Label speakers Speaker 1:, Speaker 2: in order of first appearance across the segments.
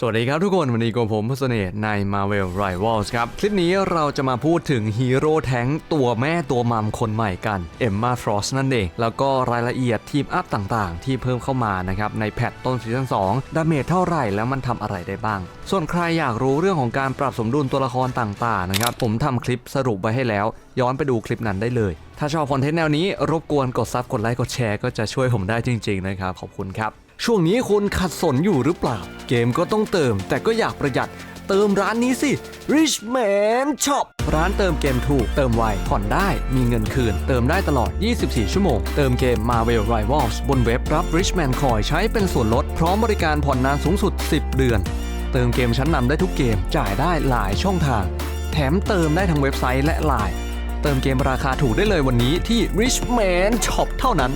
Speaker 1: สวัสดีครับทุกคนวันนี้กับผมพสเนตใน Marvel Rivals ครับ คลิปนี้เราจะมาพูดถึงฮีโร่แท้งตัวแม่ตัวมัมคนใหม่กัน Emma Frost นั่นเอง แล้วก็รายละเอียดทีมอัพต่างๆ ที่เพิ่มเข้ามานะครับ ในแพทต้นซีซั่น2ดาเมจเท่าไหร่แล้วมันทำอะไรได้บ้าง ส่วนใครอยากรู้เรื่องของการปรับสมดุลตัวละครต่างๆนะครับผมทำคลิปสรุปไว้ให้แล้ว ย้อนไปดูคลิปนั้นได้เลย ถ้าชอบคอนเทนต์แนวนี้รบกวนกดซับกดไลค์กดแชร์ก็จะช่วยผมได้จริง ๆนะครับขอบคุณครับ ช่วงนี้คุณขัดสนอยู่หรือเปล่า เกมก็ต้องเติม แต่ก็อยากประหยัด เติมร้านนี้สิ Rich Man Shop ร้านเติมเกมถูก เติมไว ผ่อนได้ มีเงินคืน เติมได้ตลอด 24 ชั่วโมง เติมเกม Marvel Rivals บนเว็บรับ Rich Man Coin ใช้เป็นส่วนลด พร้อมบริการผ่อนนานสูงสุด 10 เดือน เติมเกมชั้นนำได้ทุกเกม จ่ายได้หลายช่องทาง แถมเติมได้ทั้งเว็บไซต์และไลน์เติมเกมราคาถูกได้เลยวันนี้ที่ Rich Man Shop เท่านั้น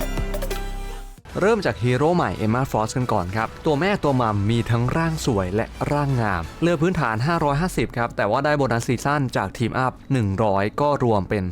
Speaker 1: เริ่มจากฮีโร่ใหม่เอมมาฟรอสกันก่อนครับ ตัวแม่ตัวมัมมีทั้งร่างสวยและร่างงาม เลือกพื้นฐาน 550 ครับ แต่ว่าได้โบนัสซีซั่นจากทีมอัพ 100 ก็รวมเป็น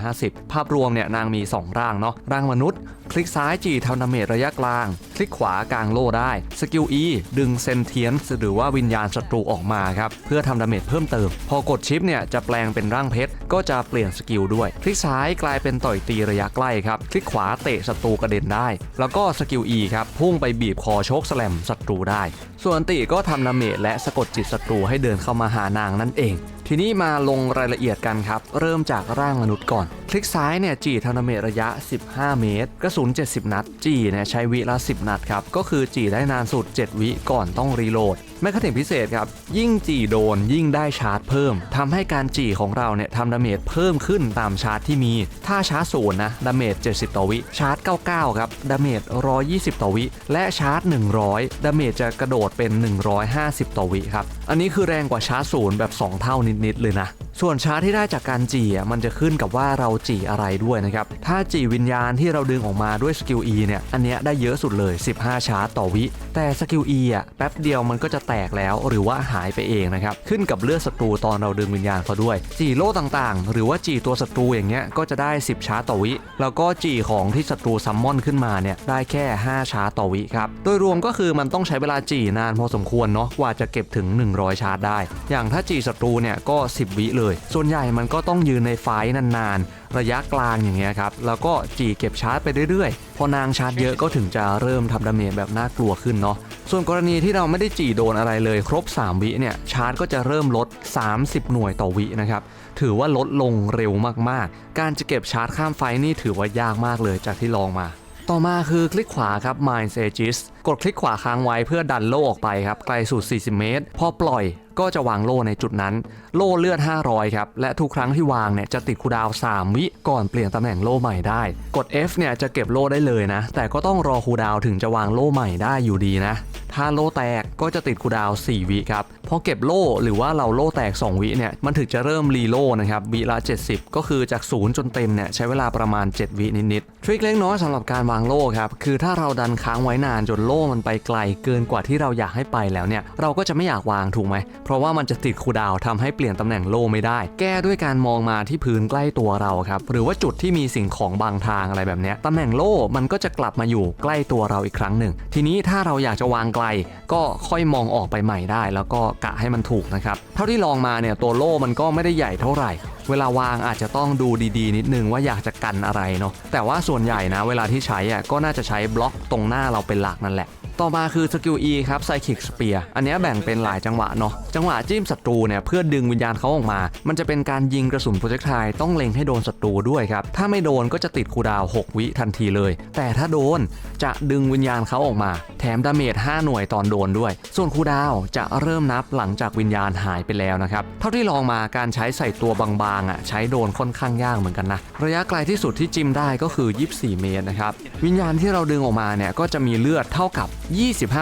Speaker 1: 650 ภาพรวมเนี่ยนางมี 2 ร่างเนาะร่างมนุษย์คลิกซ้ายจีทำดาเมจระยะกลาง คลิกขวากลางโล่ได้ สกิล E ดึงเซนเทียนหรือว่าวิญญาณศัตรูออกมาครับ เพื่อทำดาเมจเพิ่มเติม พอกดชิปเนี่ยจะแปลงเป็นร่างเพชร ก็จะเปลี่ยนสกิลด้วย คลิกซ้ายกลายเป็นต่อยตีระยะใกล้ครับ คลิกขวาเตะศัตรูกระเด็นได้ แล้วก็สกิล E ครับ พุ่งไปบีบคอโชกแสลมศัตรูได้ ส่วนติก็ทำดาเมจและสะกดจิตศัตรูให้เดินเข้ามาหานางนั่นเอง ทีนี้มาลงรายละเอียดกันครับ เริ่มจากร่างมนุษย์ก่อน ลิกซ้ายเนี่ยจีทำดาเมจระยะ 15 เมตร กระสุน 70 นัด จีเนี่ยใช้วิละ 10 นัดครับ ก็คือจีได้นานสุด 7 วิก่อนต้องรีโหลดแมคคาเทคพิเศษครับ ยิ่งจีโดนยิ่งได้ชาร์จเพิ่มทำให้การจีของเราเนี่ยทำดาเมจเพิ่มขึ้นตามชาร์จที่มี ถ้าชาร์จศูนย์นะดาเมจ 70 ต่อวิ ชาร์จ 99 ครับ ดาเมจ 120 ต่อวิ และชาร์จ 100 ดาเมจจะกระโดดเป็น 150 ต่อวิครับ อันนี้คือแรงกว่าชาร์จศูนย์แบบ 2 เท่านิด ๆ เลยนะ ส่วนชาร์จที่ได้จากการจีอะมันจะขึ้นกับว่าเราจีอะไรด้วยนะครับ ถ้าจีวิญญาณที่เราดึงออกมาด้วยสกิล E เนี่ย อันเนี้ยได้เยอะสุดเลย 15 ชาร์จต่อวิ แต่สกิล E อะแป๊บเดียวมันก็จะแตกแล้วหรือว่าหายไปเองนะครับ ขึ้นกับเลือดศัตรูตอนเราดึงวิญญาณเขาด้วย จีโล่ต่างๆ หรือว่าจีตัวศัตรูอย่างเงี้ยก็จะได้ 10 ชาร์จต่อวิ แล้วก็จีของที่ศัตรูซัมมอนขึ้นมาเนี่ยได้แค่ 5 ชาร์จต่อวิครับ โดยรวมก็คือมันต้องใช้เวลาจีนานพอสมควรเนาะกว่าจะเก็บถึง 100 ชาร์จได้ อย่างถ้าจีศัตรูเนี่ยก็ 10 วิเลยส่วนใหญ่มันก็ต้องยืนในไฟนานๆ ระยะกลางอย่างเงี้ยครับ แล้วก็จีเก็บชาร์จไปเรื่อยๆ พอนางชาร์จเยอะก็ถึงจะเริ่มทำดาเมจแบบน่ากลัวขึ้นเนาะ ส่วนกรณีที่เราไม่ได้จีโดนอะไรเลย ครบ 3 วิเนี่ยชาร์จก็จะเริ่มลด 30 หน่วยต่อวินะครับ ถือว่าลดลงเร็วมากๆ การจะเก็บชาร์จข้ามไฟนี่ถือว่ายากมากเลยจากที่ลองมาต่อมาคือคลิกขวาครับ Mind Aegis กดคลิกขวาค้างไว้เพื่อดันโล่ออกไปครับ ไกลสุด 40 เมตร พอปล่อย ก็จะวางโล่ในจุดนั้น โล่เลือด 500 ครับ และทุกครั้งที่วางเนี่ยจะติดคูดาว 3 วิก่อนเปลี่ยนตำแหน่งโล่ใหม่ได้ กด F เนี่ยจะเก็บโล่ได้เลยนะ แต่ก็ต้องรอคูดาวถึงจะวางโล่ใหม่ได้อยู่ดีนะ ถ้าโล่แตกก็จะติดคูดาว 4 วิครับ พอเก็บโล่หรือว่าเราโล่แตก 2 วิเนี่ยมันถึงจะเริ่มรีโล่นะครับวิละ 70 ก็คือจาก 0 จนเต็มเนี่ยใช้เวลาประมาณ 7 วินิดๆ ทริคเล็กน้อยสำหรับการวางโล่ครับ คือถ้าเราดันค้างไว้นานจนโล่มันไปไกล เกินกว่าที่เราอยากให้ไปแล้วเนี่ยเราก็จะไม่อยากวางถูกไหมเพราะว่ามันจะติดคูดาวน์ทำให้เปลี่ยนตำแหน่งโล่ไม่ได้ แก้ด้วยการมองมาที่พื้นใกล้ตัวเราครับ หรือว่าจุดที่มีสิ่งของบางทางอะไรแบบนี้ตำแหน่งโล่มันก็จะกลับมาอยู่ใกล้ตัวเราอีกครั้งหนึ่ง ทีนี้ถ้าเราอยากจะวางไกล ก็ค่อยมองออกไปใหม่ได้ แล้วก็กะให้มันถูกนะครับ เท่าที่ลองมาเนี่ยตัวโล่มันก็ไม่ได้ใหญ่เท่าไหร่เวลาวางอาจจะต้องดูดีๆ นิดนึงว่าอยากจะกันอะไรเนาะแต่ว่าส่วนใหญ่นะ เวลาที่ใช้อะก็น่าจะใช้บล็อกตรงหน้าเราเป็นหลักนั่นแหละ ต่อมาคือสกิล E ครับไซคิกสเปียอันนี้แบ่งเป็นหลายจังหวะเนาะจังหวะจิ้มศัตรูเนี่ยเพื่อดึงวิญญาณเขาออกมา มันจะเป็นการยิงกระสุนโปรเจกไทล์ต้องเล็งให้โดนศัตรูด้วยครับ ถ้าไม่โดนก็จะติดคูดาว 6 วิทันทีเลย แต่ถ้าโดนจะดึงวิญญาณเขาออกมา แถมดาเมจ 5 หน่วยตอนโดนด้วย ส่วนคูดาวจะเริ่มนับหลังจากวิญญาณหายไปแล้วนะครับ เท่าที่ลองมาการใช้ใส่ตัวบางๆอะใช้โดนค่อนข้างยากเหมือนกันนะ ระยะไกลที่สุดที่จิ้มได้ก็คือ 24 เมตรนะครับ วิญญาณที่เราดึงออกมาเนี่ยก็จะมีเลือดเท่ากับ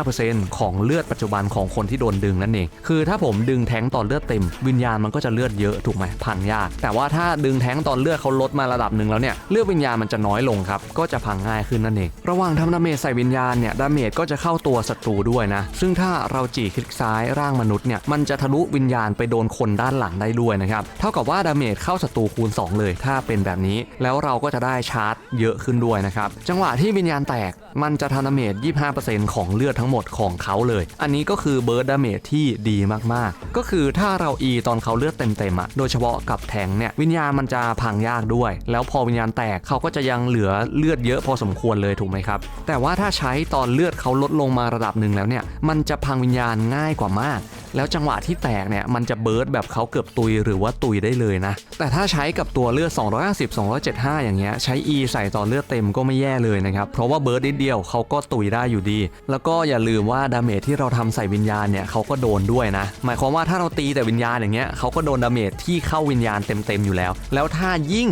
Speaker 1: 25%ของเลือดปัจจุบันของคนที่โดนดึงนั่นเอง คือถ้าผมดึงแท้งตอนเลือดเต็ม วิญญาณมันก็จะเลือดเยอะถูกไหมพังยาก แต่ว่าถ้าดึงแท้งตอนเลือดเขาลดมาระดับหนึ่งแล้วเนี่ยเลือดวิญญาณมันจะน้อยลงครับ ก็จะพังง่ายขึ้นนั่นเอง ระหว่างทำดาเมจใส่วิญญาณเนี่ยดาเมจก็จะเข้าตัวศัตรูด้วยนะ ซึ่งถ้าเราจีคลิกซ้ายร่างมนุษย์เนี่ยมันจะทะลุวิญญาณไปโดนคนด้านหลังได้ด้วยนะครับ เท่ากับว่าดาเมจเข้าศัตรูคูณ 2 เลย ถ้าเป็นแบบนี้ แล้วเราก็จะได้ชาร์จเยอะขึ้นด้วยนะครับ จังหวะที่วิญญาณแตก มันจะทำดาเมจ25%ของเลือดทั้งหมดของเขาเลย อันนี้ก็คือเบิร์ดดาเมจที่ดีมากๆ ก็คือถ้าเราอีตอนเขาเลือดเต็มๆอะโดยเฉพาะกับแทงเนี่ยวิญญาณมันจะพังยากด้วย แล้วพอวิญญาณแตกเขาก็จะยังเหลือเลือดเยอะพอสมควรเลยถูกไหมครับ แต่ว่าถ้าใช้ตอนเลือดเขาลดลงมาระดับหนึ่งแล้วเนี่ยมันจะพังวิญญาณง่ายกว่ามาก แล้วจังหวะที่แตกเนี่ยมันจะเบิร์ดแบบเขาเกือบตุยหรือว่าตุยได้เลยนะ แต่ถ้าใช้กับตัวเลือด 250 275 อย่างเงี้ยใช้ E ใส่ตอนเลือดเต็มก็ไม่แย่เลยนะครับ เพราะว่าเบิร์ดนิดเดียวเขาก็ตุยได้อยู่ดี แล้วก็อย่าลืมว่าดาเมจที่เราทำใส่วิญญาณเนี่ยเขาก็โดนด้วยนะ หมายความว่าถ้าเราตีแต่วิญญาณอย่างเงี้ยเขาก็โดนดาเมจที่เข้าวิญญาณเต็มๆอยู่แล้ว แล้วถ้ายิ่ง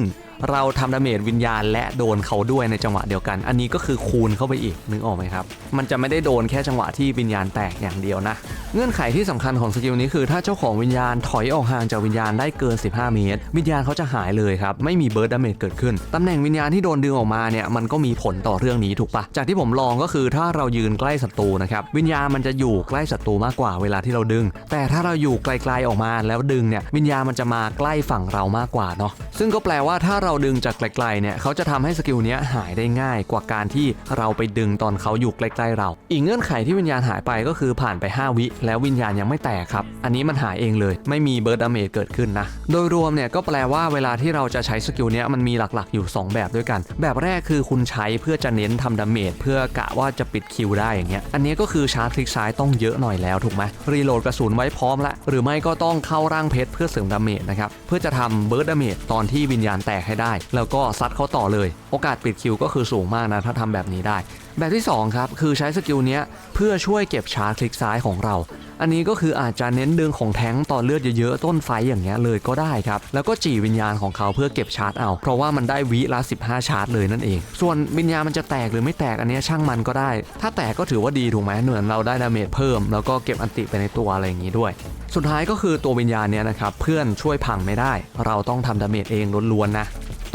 Speaker 1: เราทำดาเมจวิญญาณและโดนเขาด้วยในจังหวะเดียวกัน อันนี้ก็คือคูณเข้าไปอีกนึกออกไหมครับ มันจะไม่ได้โดนแค่จังหวะที่วิญญาณแตกอย่างเดียวนะ เงื่อนไขที่สำคัญของสกิลนี้คือ ถ้าเจ้าของวิญญาณถอยออกห่างจากวิญญาณได้เกิน 15 เมตร วิญญาณเขาจะหายเลยครับ ไม่มีเบิร์ดดาเมจเกิดขึ้นตำแหน่งวิญญาณที่โดนดึงออกมาเนี่ยมันก็มีผลต่อเรื่องนี้ถูกปะจากที่ผมลองก็คือถ้าเรายืนใกล้ศัตรูนะครับวิญญาณมันจะอยู่ใกล้ศัตรูมากกว่าเวลาที่เราดึง แต่ถ้าเราอยู่ไกลๆออกมาแล้วดึงเนี่ยวิญญาณมันจะมาใกล้ฝั่งเรามากกว่าเนาะซึ่งก็แปลว่าถ้าเราราดึงจากไกลๆเนี่ยเขาจะทำให้สกิลนี้หายได้ง่ายกว่าการที่เราไปดึงตอนเขาอยู่ใกล้ๆเรา อีกเงื่อนไขที่วิญญาณหายไปก็คือผ่านไป 5 วิ แล้ววิญญาณยังไม่แตกครับ อันนี้มันหายเองเลย ไม่มีเบิร์ดดาเมจเกิดขึ้นนะ โดยรวมเนี่ยก็แปลว่าเวลาที่เราจะใช้สกิลนี้มันมีหลักๆอยู่ 2 แบบด้วยกัน แบบแรกคือคุณใช้เพื่อจะเน้นทำดาเมจเพื่อกะว่าจะปิดคิวได้อย่างเงี้ยอันนี้ก็คือชาร์จคลิกซ้ายต้องเยอะหน่อยแล้วถูกไหมรีโหลดกระสุนไว้พร้อมละหรือไม่ก็ต้องเข้าร่างเพชรเพื่อเสริมดาเมจนะครับเพื่อจะทำเบิร์ดดาเมจตอนที่วิญญาณแตกให้ได้ แล้วก็ซัดเขาต่อเลย โอกาสปิดคิวก็คือสูงมากนะถ้าทำแบบนี้ได้ แบบที่ 2 ครับ คือใช้สกิลเนี้ยเพื่อช่วยเก็บชาร์จคลิกซ้ายของเรา อันนี้ก็คืออาจจะเน้นดึงของแท้งต่อเลือดเยอะๆ ต้นไฟอย่างเงี้ยเลยก็ได้ครับ แล้วก็จีวิญญาณของเขาเพื่อเก็บชาร์จเอา เพราะว่ามันได้วิละ 15 ชาร์จเลยนั่นเอง ส่วนวิญญาณมันจะแตกหรือไม่แตกอันนี้ช่างมันก็ได้ ถ้าแตกก็ถือว่าดีถูกไหมเหมือนเราได้ดาเมจเพิ่ม แล้วก็เก็บอันติไปในตัวอะไรอย่างงี้ด้วย สุดท้ายก็คือตัววิญญาณเนี้ยนะครับเพื่อนช่วยพังไม่ได้ เราต้องทำดาเมจเองล้วนๆนะ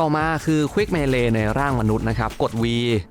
Speaker 1: ต่อมาคือ Quick Melee ในร่างมนุษย์นะครับ กด V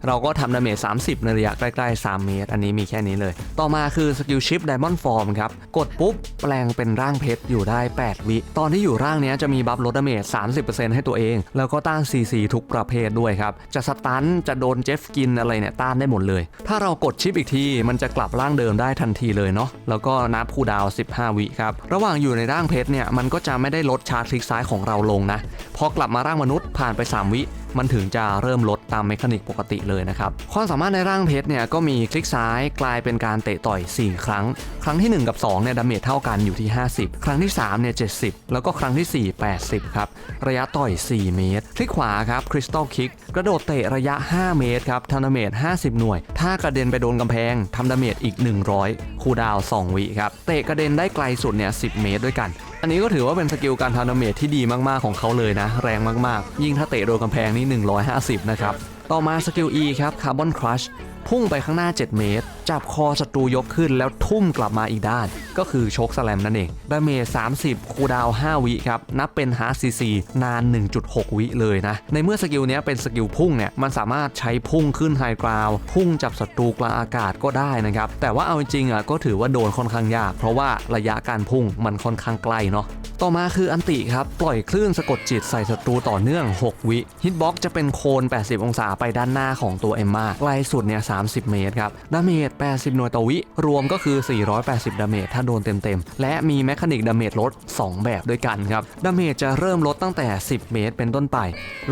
Speaker 1: เราก็ทำดาเมจ30 ในระยะใกล้ๆ 3 เมตร อันนี้มีแค่นี้เลย ต่อมาคือ Skill Shift Diamond Form ครับ กดปุ๊บ แปลงเป็นร่างเพชรอยู่ได้ 8 วิ ตอนที่อยู่ร่างนี้จะมีบัฟลดดาเมจ30%ให้ตัวเอง แล้วก็ต้าน CC ทุกประเภทด้วยครับ จะสตันจะโดนเจฟกินอะไรเนี่ยต้านได้หมดเลย ถ้าเรากดชิปอีกที มันจะกลับร่างเดิมได้ทันทีเลยเนาะแล้วก็นับคูดาว 15 วิครับระหว่างอยู่ในร่างเพชรเนี่ยมันก็จะไม่ได้ลดชาร์จคลิกซ้ายของเราลงนะพอกลับมาร่างมนุษย์ผ่านไป 3 วิ มันถึงจะเริ่มลดตามเมคานิกปกติเลยนะครับ ความสามารถในร่างเพชรเนี่ยก็มีคลิกซ้ายกลายเป็นการเตะต่อย 4 ครั้ง ครั้งที่ 1 กับ 2 เนี่ยดาเมจเท่ากันอยู่ที่ 50 ครั้งที่ 3 เนี่ย 70 แล้วก็ครั้งที่ 4 80 ครับ ระยะต่อย 4 เมตร คลิกขวาครับคริสตัลคิกกระโดดเตะระยะ 5 เมตรครับทำดาเมจ 50 หน่วย ถ้ากระเด็นไปโดนกำแพงทำดาเมจอีก 100 คูดาว 2 วิครับ เตะกระเด็นได้ไกลสุดเนี่ย 10 เมตรด้วยกัน อันนี้ก็ถือว่าเป็นสกิลการทำดาเมจที่ดีมากๆของเขาเลยนะ แรงมากๆ ยิ่งถ้าเตะโดนกำแพงนี่ 150 นะครับ ต่อมาสกิล E ครับคาร์บอนครัช พุ่งไปข้างหน้า 7 เมตร จับคอศัตรูยกขึ้นแล้วทุ่มกลับมาอีกด้าน ก็คือโชคสแลมนั่นเองดาเมจ30 คูดาว 5 วิครับ นับเป็นฮาร์ดซีซีนาน 1.6 วิเลยนะ ในเมื่อสกิลนี้เป็นสกิลพุ่งเนี่ย มันสามารถใช้พุ่งขึ้นไฮกราวพุ่งจับศัตรูกลางอากาศก็ได้นะครับ แต่ว่าเอาจริงๆอะก็ถือว่าโดนค่อนข้างยาก เพราะว่าระยะการพุ่งมันค่อนข้างไกลเนาะ ต่อมาคืออันติครับ ปล่อยคลื่นสะกดจิตใส่ศัตรูต่อเนื่อง 6 วิฮิตบ็อกจะเป็นโคน 80 องศาไปด้านหน้าของตัวเอมมาไกลสุดเนี่ย 30 เมตรครับ ดาเมจ 80 หน่วยต่อวิ รวมก็คือ 480 ดาเมจถ้าโดนเต็มๆ และมีแมคานิกดาเมจลด 2 แบบด้วยกันครับ ดาเมจจะเริ่มลดตั้งแต่ 10 เมตรเป็นต้นไป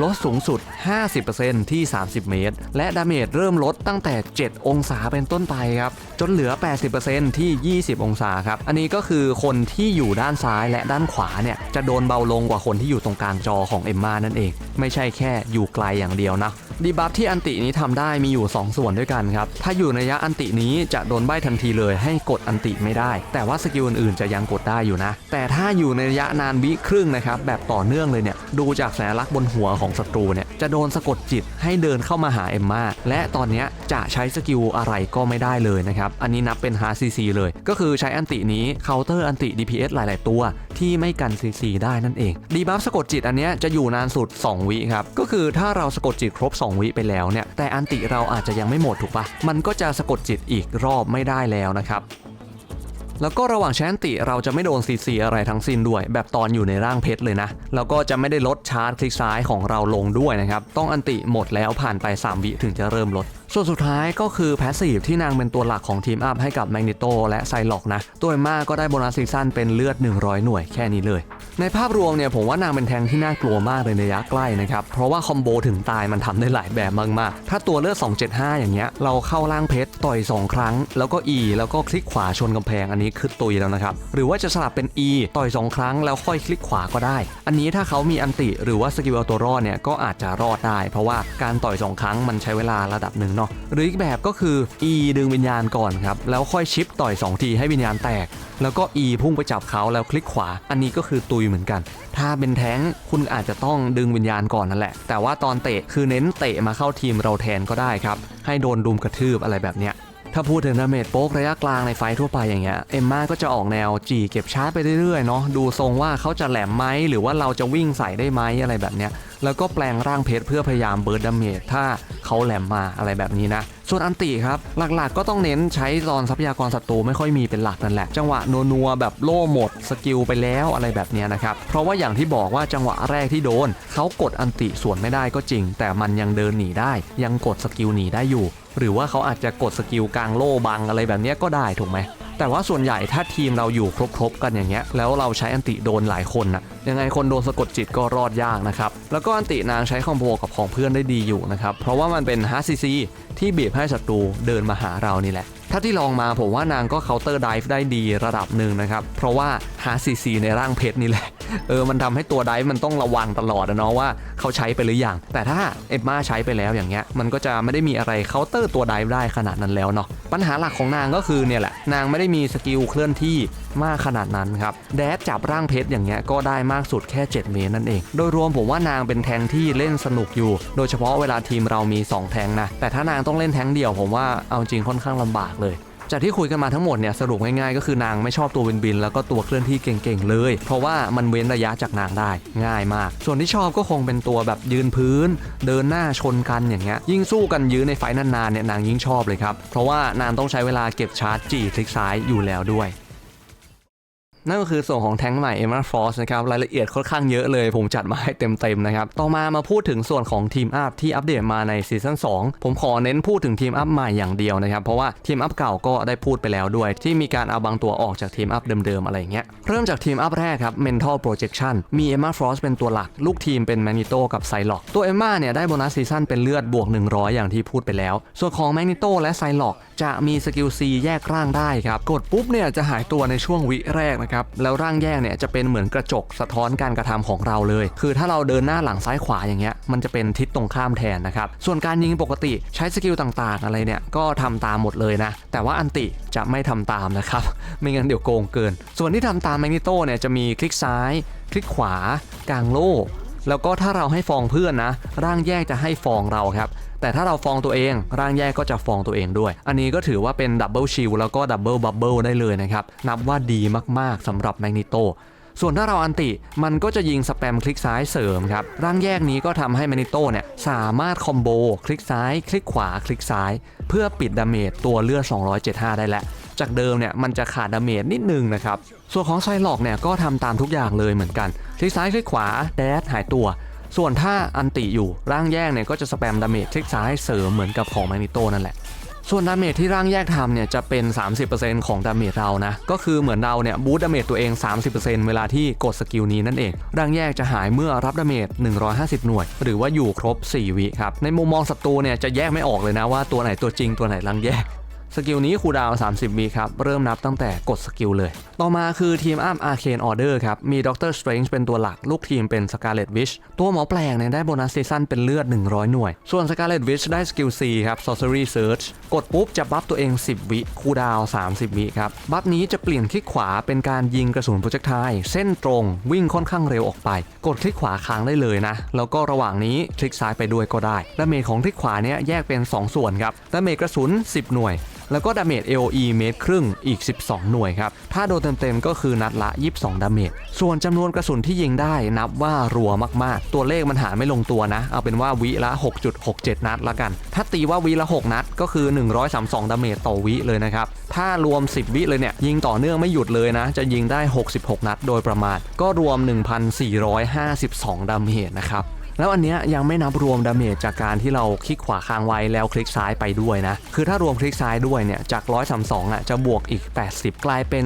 Speaker 1: ลดสูงสุด 50%ที่ 30 เมตร และดาเมจเริ่มลดตั้งแต่ 7 องศาเป็นต้นไปครับจนเหลือ 80%ที่ 20 องศาครับ อันนี้ก็คือคนที่อยู่ด้านซ้ายและด้านขวาเนี่ยจะโดนเบาลงกว่าคนที่อยู่ตรงกลางจอของเอมมานั่นเอง ไม่ใช่แค่อยู่ไกลอย่างเดียวนะดีบัฟที่อันตินี้ทำได้มีอยู่ 2 ส่วนด้วยกันครับ ถ้าอยู่ในระยะอันตินี้จะโดนใบทันทีเลยให้กดอันติไม่ได้ แต่ว่าสกิลอื่นๆจะยังกดได้อยู่นะ แต่ถ้าอยู่ในระยะนานวิครึ่งนะครับแบบต่อเนื่องเลยเนี่ยดูจากสัญลักษณ์บนหัวของศัตรูเนี่ยจะโดนสะกดจิตให้เดินเข้ามาหาเอมมาและตอนนี้จะใช้สกิลอะไรก็ไม่ได้เลยนะครับอันนี้นับเป็นฮาร์ซีซีเลย ก็คือใช้อันตินี้เคาน์เตอร์อันติ DPS หลาย ๆ ตัวที่ไม่กันซีซีได้นั่นเอง ดีบัฟสะกดจิตอันเนี้ยจะอยู่นานสุด 2 วิครับ ก็คือถ้าเราสะกดจิตครบ 2 วิไปแล้วเนี่ย แต่อันติเราอาจจะยังไม่หมดถูกปะมันก็จะสะกดจิตอีกรอบไม่ได้แล้วนะครับแล้วก็ระหว่างใช้อันติเราจะไม่โดนซีซีอะไรทั้งสิ้นด้วย แบบตอนอยู่ในร่างเพชรเลยนะ แล้วก็จะไม่ได้ลดชาร์จคลิกซ้ายของเราลงด้วยนะครับ ต้องอันติหมดแล้วผ่านไป 3 วิถึงจะเริ่มลด ส่วนสุดท้ายก็คือแพสซีฟที่นางเป็นตัวหลักของทีมอัพให้กับแมกนิโตและไซล็อกนะ ตัวเอมมากก็ได้โบนัสซีซั่นเป็นเลือด 100 หน่วยแค่นี้เลย ในภาพรวมเนี่ยผมว่านางเป็นแทงที่น่ากลัวมากเลยในระยะใกล้นะครับ เพราะว่าคอมโบถึงตายมันทำได้หลายแบบมากๆ ถ้าตัวเลือด 275 อย่างเงี้ย เราเข้าล่างเพชรต่อย 2 ครั้ง แล้วก็ E แล้วก็คลิกขวาชนกำแพงอันนี้คือตุยแล้วนะครับ หรือว่าจะสลับเป็น E ต่อย 2 ครั้งแล้วค่อยคลิกขวาก็ได้ อันนี้ถ้าเขามีอันติหรือว่าสกิลเอาตัวรอดเนี่ยก็อาจจะรอดได้ เพราะว่าการต่อย 2 ครั้งมันใช้เวลาระดับหนึ่งเนาะหรืออีกแบบก็คือ E ดึงวิญญาณก่อนครับแล้วค่อยชิปต่อย2ทีให้วิญญาณแตก แล้วก็ E พุ่งไปจับเขาแล้วคลิกขวา อันนี้ก็คือตุยเหมือนกัน ถ้าเป็นแท้งคุณอาจจะต้องดึงวิญญาณก่อนนั่นแหละ แต่ว่าตอนเตะคือเน้นเตะมาเข้าทีมเราแทนก็ได้ครับให้โดนดุมกระทืบอะไรแบบเนี้ยถ้าพูดถึงดาเมจโป๊กระยะกลางในไฟทั่วไปอย่างเงี้ยเอมมาก็จะออกแนวจีเก็บชาร์จไปเรื่อยๆเนาะดูทรงว่าเขาจะแหลมไหมหรือว่าเราจะวิ่งใส่ได้ไหมอะไรแบบเนี้ย แล้วก็แปลงร่างเพชรเพื่อพยายามเบิร์ดดาเมจถ้าเขาแหลมมาอะไรแบบนี้นะ ส่วนอันติครับ หลักๆก็ต้องเน้นใช้ตอนทรัพยากรศัตรูไม่ค่อยมีเป็นหลักนั่นแหละ จังหวะนัวๆแบบโล่หมดสกิลไปแล้วอะไรแบบนี้นะครับ เพราะว่าอย่างที่บอกว่าจังหวะแรกที่โดนเขากดอันติส่วนไม่ได้ก็จริง แต่มันยังเดินหนีได้ ยังกดสกิลหนีได้อยู่ หรือว่าเขาอาจจะกดสกิลกลางโล่บังอะไรแบบนี้ก็ได้ถูกไหม แต่ว่าส่วนใหญ่ถ้าทีมเราอยู่ครบๆกันอย่างเงี้ยแล้วเราใช้อันติโดนหลายคนนะยังไงคนโดนสะกดจิตก็รอดยากนะครับแล้วก็อันตินางใช้คอมโบกับของเพื่อนได้ดีอยู่นะครับเพราะว่ามันเป็น 5 cc ที่บีบให้ศัตรูเดินมาหาเรานี่แหละ ถ้าที่ลองมาผมว่านางก็เคาน์เตอร์ไดฟ์ได้ดีระดับหนึ่งนะครับ เพราะว่า5 cc ในร่างเพชรนี่แหละ เออ มันทำให้ตัวไดฟ์มันต้องระวังตลอดนะเนาะว่าเขาใช้ไปหรือยัง แต่ถ้าเอ็มมาใช้ไปแล้วอย่างเงี้ย มันก็จะไม่ได้มีอะไรเคาน์เตอร์ตัวไดฟ์ได้ขนาดนั้นแล้วเนาะ ปัญหาหลักของนางก็คือเนี่ยแหละ นางไม่ได้มีสกิลเคลื่อนที่มากขนาดนั้นครับ แดดจับร่างเพชรอย่างเงี้ยก็ได้มากสุดแค่ 7 เมตรนั่นเอง โดยรวมผมว่านางเป็นแทงที่เล่นสนุกอยู่ โดยเฉพาะเวลาทีมเรามี 2 แทงนะ แต่ถ้านางต้องเล่นแทงเดี่ยวผมว่าเอาจริงค่อนข้างลำบากเลย จากที่คุยกันมาทั้งหมดเนี่ยสรุปง่ายๆ ก็คือนางไม่ชอบตัวบินบินๆแล้วก็ตัวเคลื่อนที่เก่งๆเลย เพราะว่ามันเว้นระยะจากนางได้ง่ายมาก ส่วนที่ชอบก็คงเป็นตัวแบบยืนพื้น เดินหน้าชนกันอย่างเงี้ยยิ่งสู้กันยื้อในไฟนานๆเนี่ยนางยิ่งชอบเลยครับเพราะว่านางต้องใช้เวลาเก็บชาร์จจีทลิกซ้ายอยู่แล้วด้วย นั่นก็คือส่วนของแท้งใหม่ e m m a Frost นะครับรายละเอียดค่อนข้างเยอะเลย ผมจัดมาให้เต็มๆนะครับ ต่อมามาพูดถึงส่วนของทีมอัพที่อัปเดตมาในซีซั่น2ผมขอเน้นพูดถึงทีมอัพใหม่อย่างเดียวนะครับเพราะว่าทีมอัพเก่าก็ได้พูดไปแล้วด้วย ที่มีการเอาบางตัวออกจากทีมอัพเดิมๆอะไรเงี้ยเริ่มจากทีมอัพแรกครับ Mental Projection มี Emma Frost เป็นตัวหลัก ลูกทีมเป็น Magneto กับ Psylocke ตัว Emma เนี่ยได้โบนัสซีซั่นเป็นเลือดบวก 100 อย่างที่พูดไปแล้ว ส่วนของ Magneto และ Psylocke จะมีสกิล C แยกร่างได้ครับ กดปุ๊บเนี่ยจะหายตัวในช่วงวิแรกนะครับ แล้วร่างแยกเนี่ยจะเป็นเหมือนกระจกสะท้อนการกระทำของเราเลย คือถ้าเราเดินหน้าหลังซ้ายขวาอย่างเงี้ย มันจะเป็นทิศตรงข้ามแทนนะครับ ส่วนการยิงปกติใช้สกิลต่างๆ อะไรเนี่ยก็ทำตามหมดเลยนะ แต่ว่าอันติจะไม่ทำตามนะครับ ไม่งั้นเดี๋ยวโกงเกิน ส่วนที่ทำตามแมกนิโตเนี่ยจะมีคลิกซ้าย คลิกขวากลางโล่ แล้วก็ถ้าเราให้ฟองเพื่อนนะ ร่างแยกจะให้ฟองเราครับ แต่ถ้าเราฟองตัวเอง ร่างแยกก็จะฟองตัวเองด้วย อันนี้ก็ถือว่าเป็นดับเบิลชิลแล้วก็ดับเบิลบับเบิลได้เลยนะครับ นับว่าดีมากๆสำหรับแมกนิโตส่วนถ้าเราอันติมันก็จะยิงสแปมคลิกซ้ายเสริมครับ ร่างแยกนี้ก็ทำให้แมกนิโตเนี่ยสามารถคอมโบคลิกซ้าย คลิกขวา คลิกซ้าย เพื่อปิดดาเมจตัวเลือด 275 ได้แล้ว จากเดิมเนี่ยมันจะขาดดาเมจนิดนึงนะครับ ส่วนของไซล็อกเนี่ยก็ทำตามทุกอย่างเลยเหมือนกันคลิกซ้ายคลิกขวาแดดหายตัว ส่วนถ้าอันติอยู่ร่างแยกเนี่ยก็จะสแปมดาเมจคลิกซ้ายเสริมเหมือนกับของแมกนิโตนั่นแหละส่วนดาเมจที่ร่างแยกทำเนี่ยจะเป็น 30%ของดาเมจเรานะ ก็คือเหมือนเราเนี่ยบูตดาเมจตัวเอง 30%เวลาที่กดสกิลนี้นั่นเอง ร่างแยกจะหายเมื่อรับดาเมจ 150 หน่วย หรือว่าอยู่ครบ 4 วิครับ ในมุมมองศัตรูเนี่ยจะแยกไม่ออกเลยนะว่าตัวไหนตัวจริงตัวไหนร่างแยก สกิลนี้คูดาว 30วิครับ เริ่มนับตั้งแต่กดสกิลเลย ต่อมาคือทีมอัพอาร์เคนออเดอร์ครับ มีด็อกเตอร์สเตรนจ์เป็นตัวหลัก ลูกทีมเป็นสกาเลตวิชตัวหมอแปลกเนี่ยได้โบนัสซีซั่นเป็นเลือด 100 หน่วย ส่วนสกาเลตวิชได้สกิล C ครับ Sorcery Search กดปุ๊บจะบัฟตัวเอง 10 วิคูดาว 30 วิครับ บัฟนี้จะเปลี่ยนคลิกขวาเป็นการยิงกระสุนโปรเจกไทเส้นตรงวิ่งค่อนข้างเร็วออกไป กดคลิกขวาค้างได้เลยนะ แล้วก็ระหว่างนี้คลิกซ้ายไปด้วยก็ได้ดาเมจของคลิกขวาเนี่ยแยกเป็น 2 ส่วนครับดาเมจกระสุน 10 หน่วยแล้วก็ดาเมจ AOE เมตรครึ่งอีก 12 หน่วยครับ ถ้าโดนเต็มๆก็คือนัดละ 22 ดาเมจ ส่วนจำนวนกระสุนที่ยิงได้นับว่ารัวมากๆ ตัวเลขมันหาไม่ลงตัวนะ เอาเป็นว่าวิละ 6.67 นัดละกัน ถ้าตีว่าวิละ 6 นัดก็คือ 132 ดาเมจต่อวิเลยนะครับ ถ้ารวม 10 วิเลยเนี่ยยิงต่อเนื่องไม่หยุดเลยนะ จะยิงได้ 66 นัดโดยประมาณ ก็รวม 1,452 ดาเมจนะครับ แล้วอันเนี้ยยังไม่นับรวมดาเมจจากการที่เราคลิกขวาค้างไว้แล้วคลิกซ้ายไปด้วยนะ คือถ้ารวมคลิกซ้ายด้วยเนี่ยจาก 132อะจะบวกอีก 80 กลายเป็น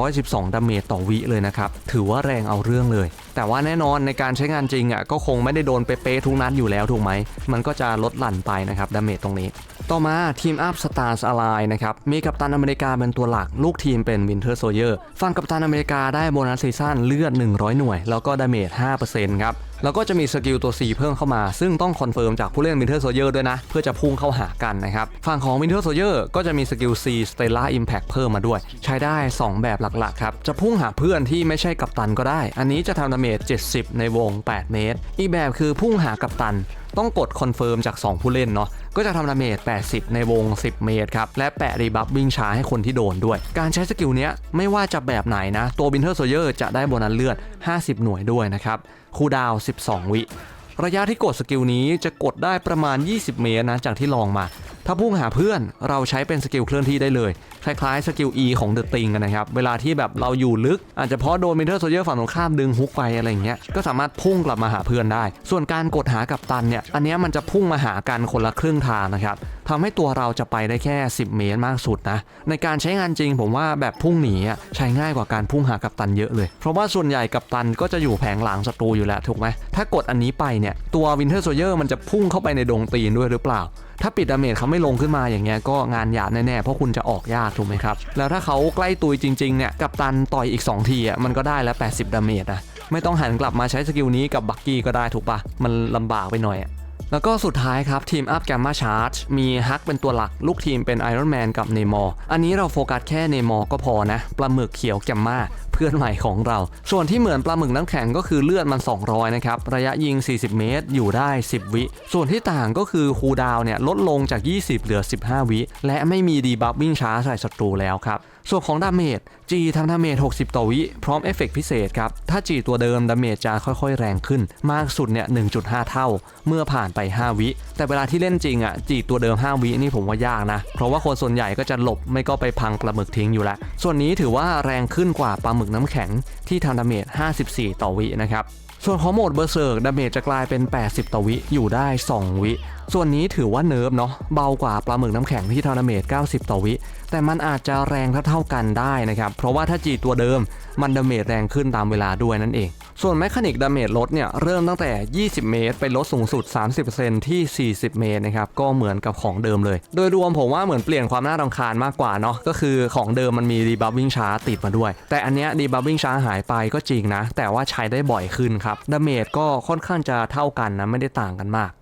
Speaker 1: 212 ดาเมจต่อวิเลยนะครับ ถือว่าแรงเอาเรื่องเลย แต่ว่าแน่นอนในการใช้งานจริงอะก็คงไม่ได้โดนเป๊ะๆทุกนัดอยู่แล้วถูกไหม มันก็จะลดหลั่นไปนะครับดาเมจตรงนี้ ต่อมาทีมอัพสตาร์สอ l ไลนะครับมีกัปตันอเมริกาเป็นตัวหลัก ลูกทีมเป็นวินเทอร์โซเยอร์ฝั่งกัปตันอเมริกาได้โบนัสซีซั่นเลือด 100 หน่วย แล้วก็ดาเมจ 5%ครับแล้วก็จะมีสกิลตัว C เพิ่มเข้ามา ซึ่งต้องคอนเฟิร์มจากผู้เล่นวินเทอร์โซเยอร์ด้วยนะ เพื่อจะพุ่งเข้าหากันนะครับ ฝั่งของวินเทอร์โซเยอร์ก็จะมีสกิล C Stellar Impact เพิ่มมาด้วย ใช้ได้ 2 แบบหลักๆครับ จะพุ่งหาเพื่อนที่ไม่ใช่กัปตันก็ได้ อันนี้จะทำดาเมจ 70 ในวง 8 เมตร อีกแบบคือพุ่งหากัปตัน ต้องกดคอนเฟิร์มจาก 2 ผู้เล่นเนาะก็จะทำดาเมจ 80 ในวง 10 เมตรครับ และแปะรีบัฟวิ่งช้าให้คนที่โดนด้วย การใช้สกิลเนี้ยไม่ว่าจะแบบไหนนะ ตัวบินเทอร์โซเยอร์จะได้โบนัสเลือด 50 หน่วยด้วยนะครับคูดาว 12 วิ ระยะที่กดสกิลนี้จะกดได้ประมาณ 20 เมตรนะจากที่ลองมาถ้าพุ่งหาเพื่อนเราใช้เป็นสกิลเคลื่อนที่ได้เลย คล้ายๆสกิล E ของเดอะติงกันนะครับ เวลาที่แบบเราอยู่ลึก อาจจะเพราะโดนมิเทอร์โซเยอร์ฝั่งตรงข้ามดึงฮุกไปอะไรเงี้ย ก็สามารถพุ่งกลับมาหาเพื่อนได้ ส่วนการกดหากับตันเนี่ย อันนี้มันจะพุ่งมาหากันคนละครึ่งทางนะครับทำให้ตัวเราจะไปได้แค่ 10 เมตรมากสุดนะ ในการใช้งานจริงผมว่าแบบพุ่งหนีใช้ง่ายกว่าการพุ่งหากับตันเยอะเลย เพราะว่าส่วนใหญ่กับตันก็จะอยู่แผงหลังศัตรูอยู่แล้วถูกไหมถ้ากดอันนี้ไปเนี่ยตัววินเทอร์โซเยอร์มันจะพุ่งเข้าไปในดงตีนด้วยหรือเปล่า ถ้าปิดดาเมจเขาไม่ลงขึ้นมาอย่างเงี้ยก็งานหยาบแน่ๆ เพราะคุณจะออกยากถูกไหมครับ แล้วถ้าเขาใกล้ตุยจริงๆเนี่ยกับตันต่อยอีก 2 ทีอะมันก็ได้แล้ว 80 ดาเมจนะไม่ต้องหันกลับมาใช้สกิลนี้กับบักกี้ก็ได้ถูกปะมันลำบากไปหน่อยอะ แล้วก็สุดท้ายครับทีมอัพแกมมาชาร์จมีฮักเป็นตัวหลักลูกทีมเป็นไอรอนแมนกับเนมอร์อันนี้เราโฟกัสแค่เนมอร์ก็พอนะปลาหมึกเขียวแกมมาเพื่อนใหม่ของเรา ส่วนที่เหมือนปลาหมึกน้ำแข็งก็คือเลือดมัน 200 นะครับ ระยะยิง 40 เมตร อยู่ได้ 10 วิ ส่วนที่ต่างก็คือคูดาวเนี่ยลดลงจาก 20 เหลือ 15 วิ และไม่มีดีบัฟวิ่งช้าใส่ศัตรูแล้วครับ ส่วนของดาเมจ G ทำดาเมจ 60 ต่อวิ พร้อมเอฟเฟกต์พิเศษครับ ถ้า G ตัวเดิมดาเมจจะค่อยๆ แรงขึ้น มากสุดเนี่ย 1.5 เท่า เมื่อผ่านไป 5 วิ แต่เวลาที่เล่นจริงอะ G ตัวเดิม 5 วินี่ผมว่ายากนะ เพราะว่าคนส่วนใหญ่ก็จะหลบไม่ก็ไปพังปลาหมึกทิ้งอยู่แล้วส่วนนี้ถือว่าแรงขึ้นกว่าปลาหมึกน้ำแข็งที่ทำดาเมจ 54 ต่อวินะครับ ส่วนของโหมดเบอร์เซิร์กดาเมจจะกลายเป็น 80ต่อวิอยู่ได้ 2 วิ ส่วนนี้ถือว่าเนิร์ฟเนาะเบากว่าปลาหมึกน้ำแข็งที่ทำดาเมจ 90 ต่อวิ แต่มันอาจจะแรงเท่าๆกันได้นะครับ เพราะว่าถ้าจีตัวเดิมมันดาเมจแรงขึ้นตามเวลาด้วยนั่นเอง ส่วนแมคานิกดาเมจลดเนี่ยเริ่มตั้งแต่ 20 เมตร ไปลดสูงสุด 30%ที่ 40 เมตรนะครับก็เหมือนกับของเดิมเลย โดยรวมผมว่าเหมือนเปลี่ยนความน่ารำคาญมากกว่าเนาะก็คือของเดิมมันมีดีบัฟวิ่งช้าติดมาด้วย แต่อันเนี้ยดีบัฟวิ่งช้าหายไปก็จริงนะ แต่ว่าใช้ได้บ่อยขึ้นครับดาเมจก็ค่อนข้างจะเท่ากันนะไม่ได้ต่างกันมาก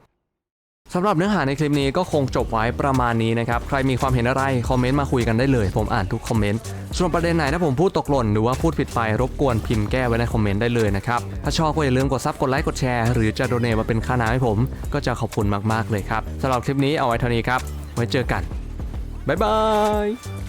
Speaker 1: สำหรับเนื้อหาในคลิปนี้ก็คงจบไว้ประมาณนี้นะครับ ใครมีความเห็นอะไร คอมเมนต์มาคุยกันได้เลย ผมอ่านทุกคอมเมนต์ ส่วนประเด็นไหนถ้าผมพูดตกหล่นหรือว่าพูดผิดไปรบกวนพิมพ์แก้ไว้ในคอมเมนต์ได้เลยนะครับ ถ้าชอบก็อย่าลืมกดซับกดไลค์กดแชร์หรือจะโดเนทมาเป็นค่าน้ำให้ผม ก็จะขอบคุณมากๆเลยครับสำหรับคลิปนี้เอาไว้เท่านี้ครับ ไว้เจอกันบ๊ายบาย